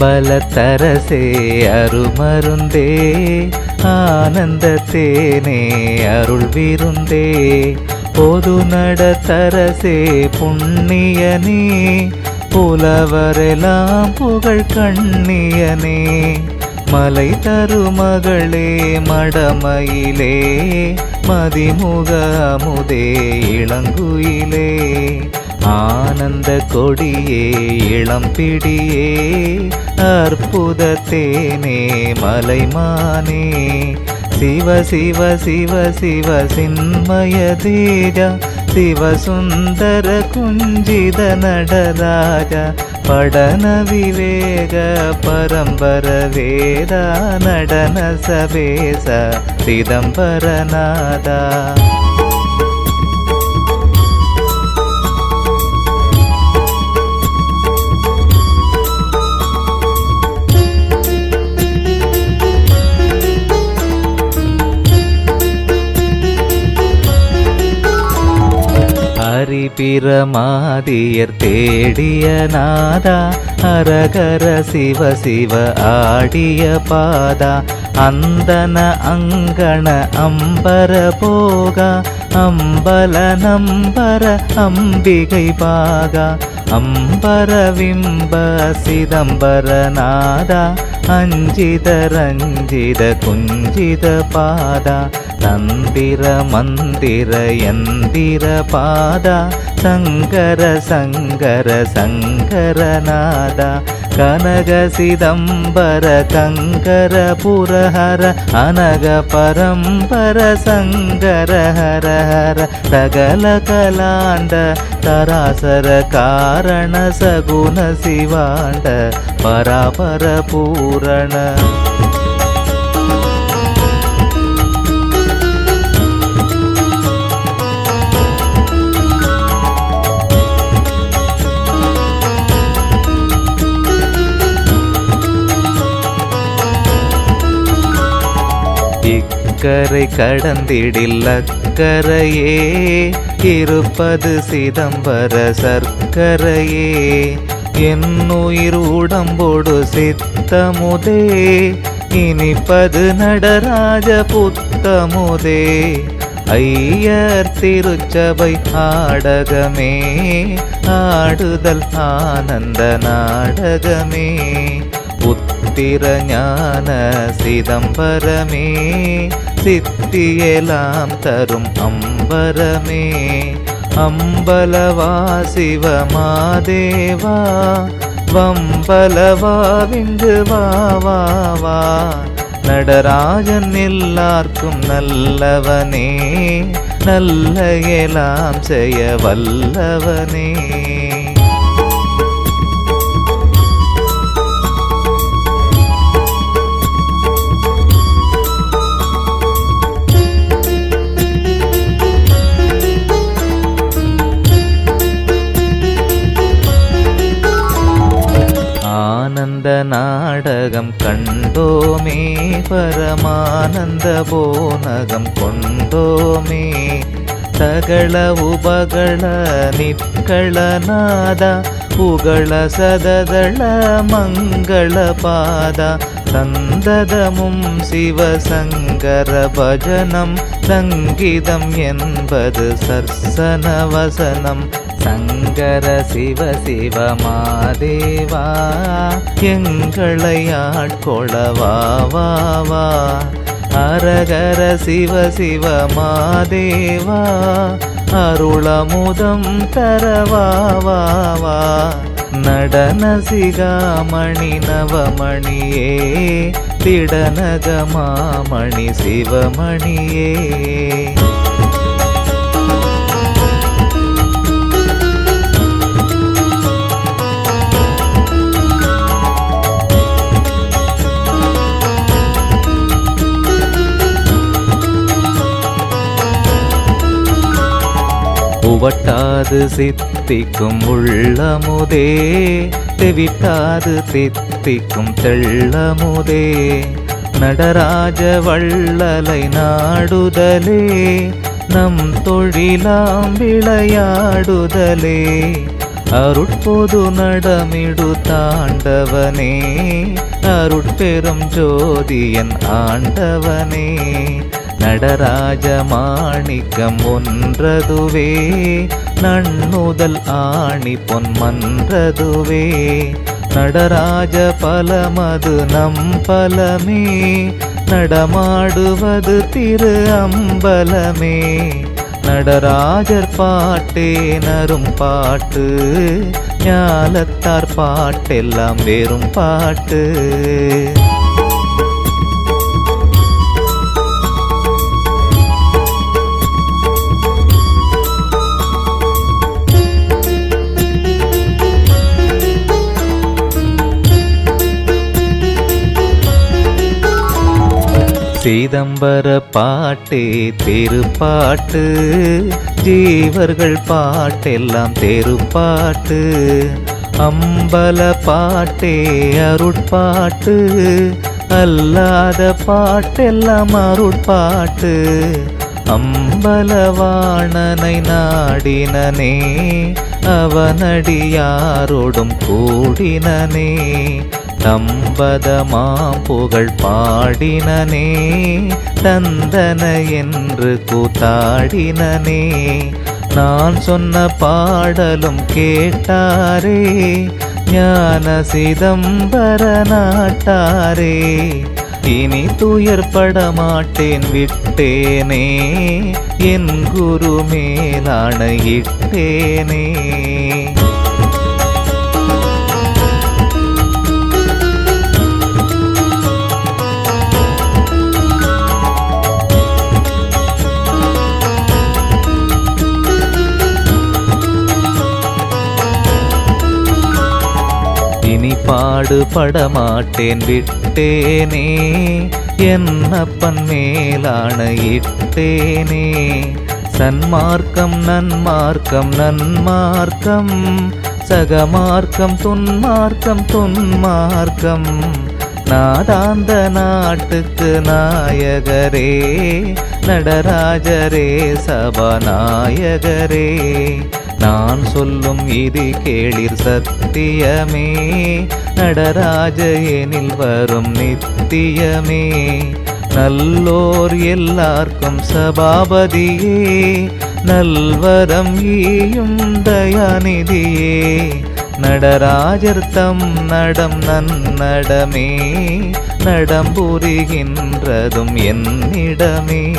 அம்பலத்தரசே அருமருந்தே ஆனந்த தேனே அருள் விருந்தே பொது நடத்தரசே புண்ணியனே புலவரெல்லாம் புகழ் கண்ணியனே. மலை தருமகளே மடமயிலே மதிமுக அமுதே இளங்குயிலே. ஆனந்த கொடியே இளம்பிடியே அற்புத தேனே மலைமானே. சிவ சிவ சிவ சிவ சின்மய தேஜ சிவசுந்தர குஞ்சித நடராஜ படன விவேக பரம்பர வேதா நடன சவேச சிதம்பரநாதா. பிரமாதியர் தேடிய நாதா அரகர சிவ சிவ ஆடிய பாதா அந்தன அங்கண அம்பர போகா அம்பல நம்பர அம்பிகை பாகா அம்பர விம்ப சிதம்பரநாதா அஞ்சித ரஞ்சித குஞ்சித பாதா தந்திர மந்திர எந்திர பாதா சங்கர சங்கர சங்கரநாதா கனக சிதம்பர கங்கர புரஹர அனக பரம்பர சங்கர ஹர ஹர சகல கலாண்ட தராசர காரண சகுண சிவாண்ட பராபர பூரண அக்கரை கடந்திடில் அக்கரையே இருப்பது சிதம்பர சர்க்கரையே. என்னுயிர் உடம்போடு சித்தமுதே இனிப்பது நடராஜ புத்தமுதே ஐயர் திருச்சபை ஆடகமே ஆடுதல் ஆனந்த நாடகமே. புத்த ஞான சிதம்பரமே சித்தியெலாம் தரும் அம்பரமே. அம்பலவா சிவமாதேவா வம்பலவா விந்து வா வா வா. நடராஜன் எல்லார்க்கும் நல்லவனே நல்ல எலாம் செய்ய வல்லவனே. அந்த நாடகம் கண்டோமே பரமானந்த போனகம் கொண்டோமே. சகள உபகள நிற்களநாத புகழ சததள மங்கள பாத. சந்ததமும் சிவசங்கர பஜனம் சங்கீதம் என்பது சர்சன வசனம். சங்கர சிவ சிவ மாதேவா எங்களை ஆட்கொளவாவாவா அரகர சிவ சிவ மாதேவா அருளமுதம் தரவா நடன சிகாமணி நவமணியே திடனகமாமணி சிவமணியே. உவட்டாது சித்திக்கும் உள்ளமுதே தெவிட்டாது தித்திக்கும் தெள்ளமுதே. நடராஜ வள்ளலை நாடுதலே நம் தொழிலாம் விளையாடுதலே. அருட்பொது நடமிடு தாண்டவனே அருட்பெரும் ஜோதியன் ஆண்டவனே. நடராஜ மாணிக்கம் ஒன்றதுவே நன்முதல் ஆணி பொன் மன்றதுவே நடராஜ பலமது நம் பலமே நடமாடுவது திரு அம்பலமே. நடராஜர் பாட்டே நரும் பாட்டு ஞாலத்தார் பாட்டெல்லாம் வெறும் பாட்டு. சிதம்பர பாட்டே திருப்பாட்டு. ஜீவர்கள் பாட்டெல்லாம் தெருப்பாட்டு. அம்பல பாட்டே அருட்பாட்டு. அல்லாத பாட்டெல்லாம் அருட்பாட்டு. அம்பலவாணனை நாடினனே அவனடியாரோடும் கூடினனே. தம்பதமாம் புகழ் பாடினனே தந்தன என்று கூத்தாடினனே. நான் சொன்ன பாடலும் கேட்டாரே ஞான சிதம்பர நாட்டாரே. இனி துயர்பட மாட்டேன் விட்டேனே என் குரு மேலாணையிட்டேனே பாடுபட மாட்டேன் விட்டேனே. என்னப்பன் மேலாணையிட்டேனே சன்மார்க்கம் நன்மார்க்கம் நன்மார்க்கம். சகமார்க்கம் துன்மார்க்கம் துன்மார்க்கம். நாதாந்த நாட்டுக்கு நாயகரே நடராஜரே சபாநாயகரே. நான் சொல்லும் இது கேளிர் சத்தியமே. நடராஜ எனில் வரும் நித்தியமே. நல்லோர் எல்லார்க்கும் சபாபதியே. நல்வரம் ஈயும் தயாநிதியே. நடராஜர் தம் நடம் நன்னடமே. நடம்புரிகின்றதும் என்னிடமே.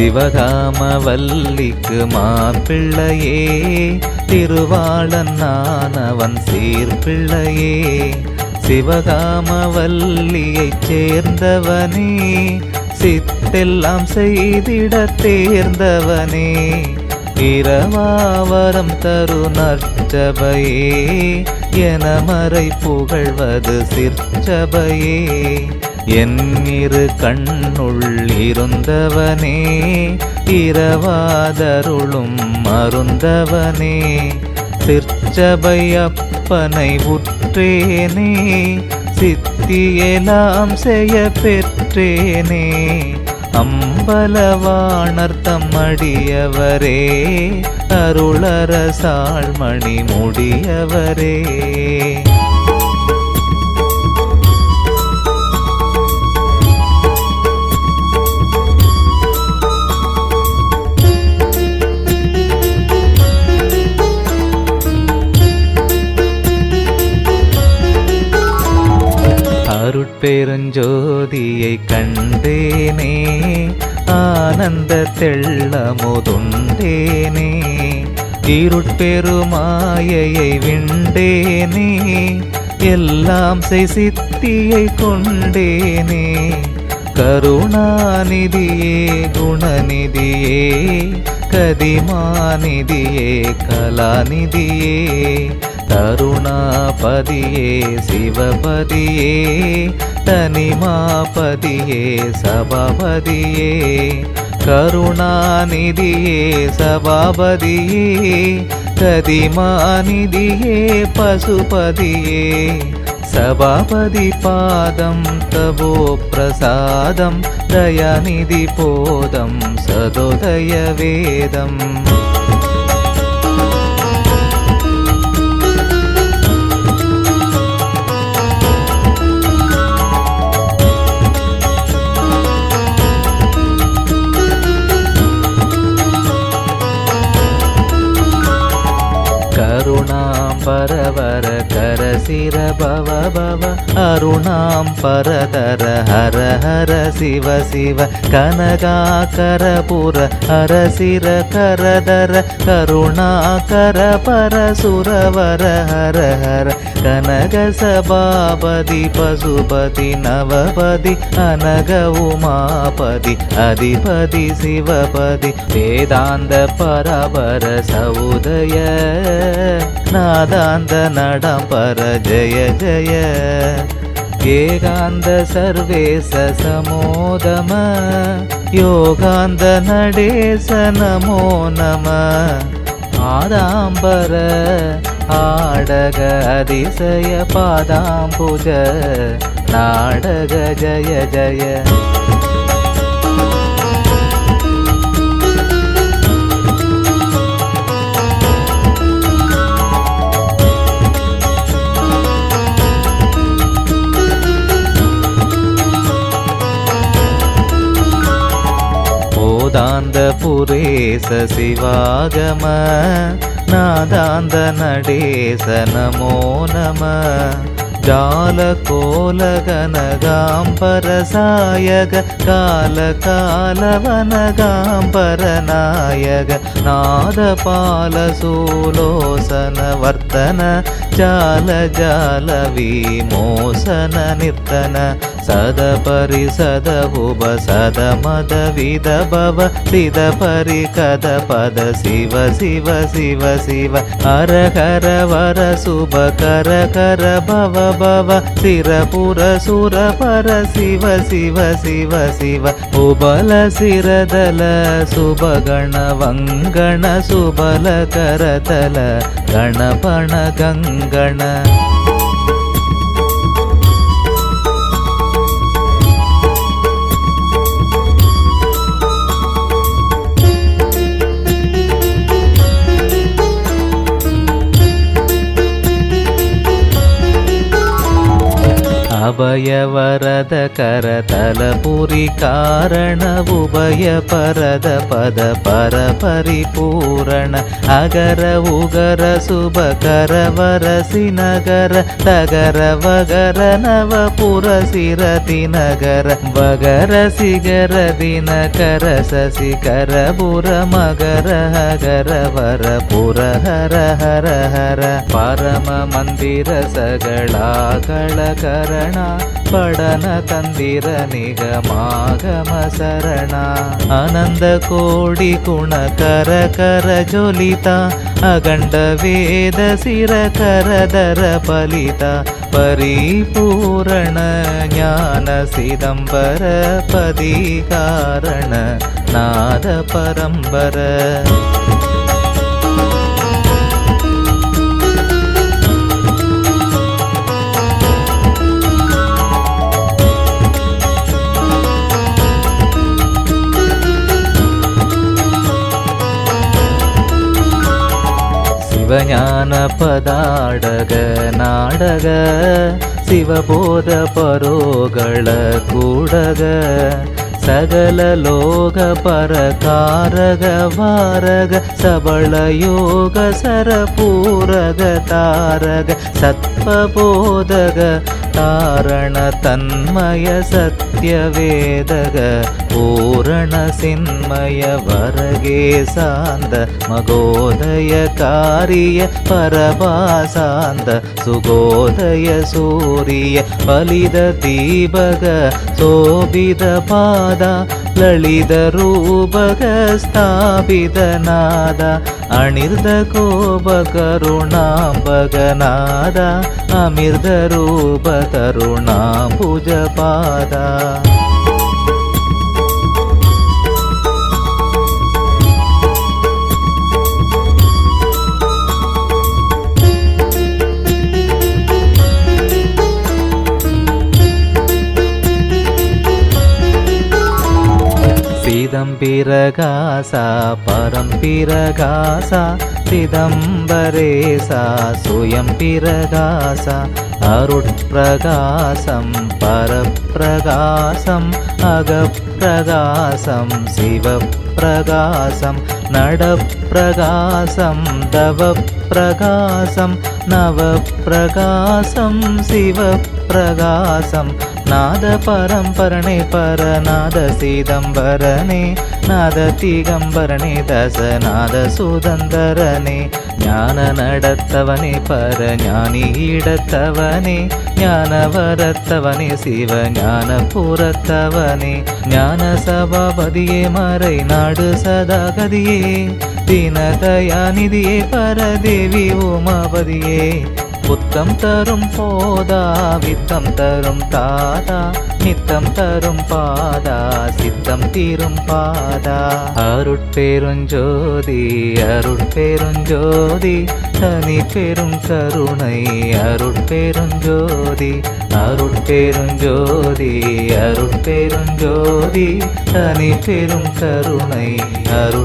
சிவகாம வல்லிக்கு மாப்பிள்ளையே திருவாளன் நானவன் சீர்பிள்ளையே. சிவகாமவல்லியைச் சேர்ந்தவனே சித்தெல்லாம் செய்திட தேர்ந்தவனே. இரவாவரம் தரு நற்சபையே என மறை புகழ்வது சிற்சபையே. என் இரு கண்ணுள் இருந்தவனே இரவாதருளும் மருந்தவனே சிற்சபையப்பனை உற்றேனே சித்தியெல்லாம் செய்ய பெற்றேனே. அம்பலவாணர்த்தம் அடியவரே முடியவரே. பெருஞ்சோதியை கண்டேனே ஆனந்த தெள்ளமுதுண்டேனே இருட்பெருமாயையை விண்டேனே எல்லாம் செய் சித்தியை கொண்டேனே. கருணாநிதியே குணநிதியே கதிமாநிதியே கலாநிதியே தருணாபதியே சிவபதியே தனிமாபதியே சபாபதியே கருணாநிதியே சபாபதியே கதிமாநிதியே பசுபதியே சபாபதி பாதம் தவோ பிரசாதம் தயாநிதி போதம் சதோதய வேதம். கருணாம்பரவர கரசிர பவ பவ. அருணாம் பரதர ஹர ஹர சிவ சிவ. கனகாகரபுர ஹரசிர கரதர கருணாக்கர பர சுரவர ஹர ஹர. கனக சபாபதி பசுபதி நவபதி. அனக உமாபதி அதிபதி சிவபதி. வேதாந்த பரபர சௌதய நாத ஏகாந்த நடம்பர ஜய ஜய. ஏகாந்த சர்வேச சமோதம. யோகாந்த நடேச நமோ நம ஆதாம்பர ஆடக அதிசய பாதாம்புஜ. நாடக ஜய ஜய. போதாந்த புரேச சிவாகம நாதாந்த நடேச நமோ நம ஜால கோல கனகாம்பர சாயக கால காலவனகாம்பர நாயக நாத பால சூலோசன வர்த்தன ஜால ஜால விமோசன நிர்த்தன சத பரி சத உப சத மத வித பவ சித பரி கத பத சிவ சிவ சிவ சிவ ஹர ஹர வர சுப கர கர பவ பவ சிர புர சுர பர சிவ சிவ சிவ சிவ உபல சிரதல சுபகண வங்கண சுபல கரதல கணபண ಅಭಯವರದ ಕರತಲ ಪುರಿ ಕಾರಣ ಉಭಯ ಪರದ ಪದ ಪರ ಪರಿಪೂರಣ ಅಗರ ಉಗರ ಶುಭ ಕರವರ ಸಿನಗರ ತಗರ ವಗರ ನವ ಪುರ ಸಿರತಿ ನಗರ ವಗರ ಸಿಗರ ದಿನ ಕರ ಸಸಿ ಕರ ಪುರ ಮಗರ ಹಗರ ವರ ಪುರ ಹರ ಹರ ಹರ ಪರಮ ಮಂದಿರ ಸಗಳಾಗಳ ಕರಣ படன தந்திர நிகமாகம சரணா. அனந்த கோடி குண கர கர ஜொலிதா அகண்ட வேத சிர கரதர பலிதா. பரிபூரண ஞான சிதம்பர பதிகாரண நாத பரம்பர. சிவஞான பதாடக நாடக சிவபோத பரோகள கூடக. சகல லோக பரகாரக வாரக சபள யோக சரபூரக தாரக சத்வபோதக தாரண தன்மய சத்யவேதக பூரண சின்மய வரகே சாந்த மகோதய காரிய பரபாசாந்த சுகோதய சூரிய பலித தீபக சோபித பாத ಸ್ಥಾಪಿತನಾದ ಲಳಿದ ರೂಪಕ ಸ್ಥಾಪಿತನಾದ ಅಣಿರ್ದ ಕೋಪ ಕರುಣಾಂಬಗನಾದ ಅಮಿರ್ದ ರೂಪ ಕರುಣಾಂಬುಜಪಾದ சிதம்பிரகாச பரம்பிரகாசா சிதம்பரேசா சுயம் பிரகாச அருட்பிரகாசம் பரப்பிரகாசம் அகப்பிரகாசம் சிவப்பிரகாசம் நடப்பிரகாசம் தவப்பிரகாசம் நவப்பிரகாசம் சிவப்பிரகாசம் நாத பரம்பரணே பரநாத சிதம்பரனே நாத திகம்பரனே தசநாத சுதந்தரனே ஞான நடத்தவனே பர ஞானி இடத்தவனே ஞான வரத்தவனே சிவ ஞான புறத்தவனே ஞான சபாபதியே மறை நாடு சதா சதாகதியே தீனதயாநிதியே பரதேவி உமாபதியே. புத்தம் தரும் போதா வித்தம் தரும் தாதா நித்தம் தரும் பாதா சித்தம் தீரும் பாதா. அருட்பெருஞ்சோதி அருட்பெருஞ்சோதி தனி பெரும் கருணை அருட்பெருஞ்சோதி அருட்பெருஞ்சோதி அருட்பெருஞ்சோதி தனி பெரும் கருணை அருட்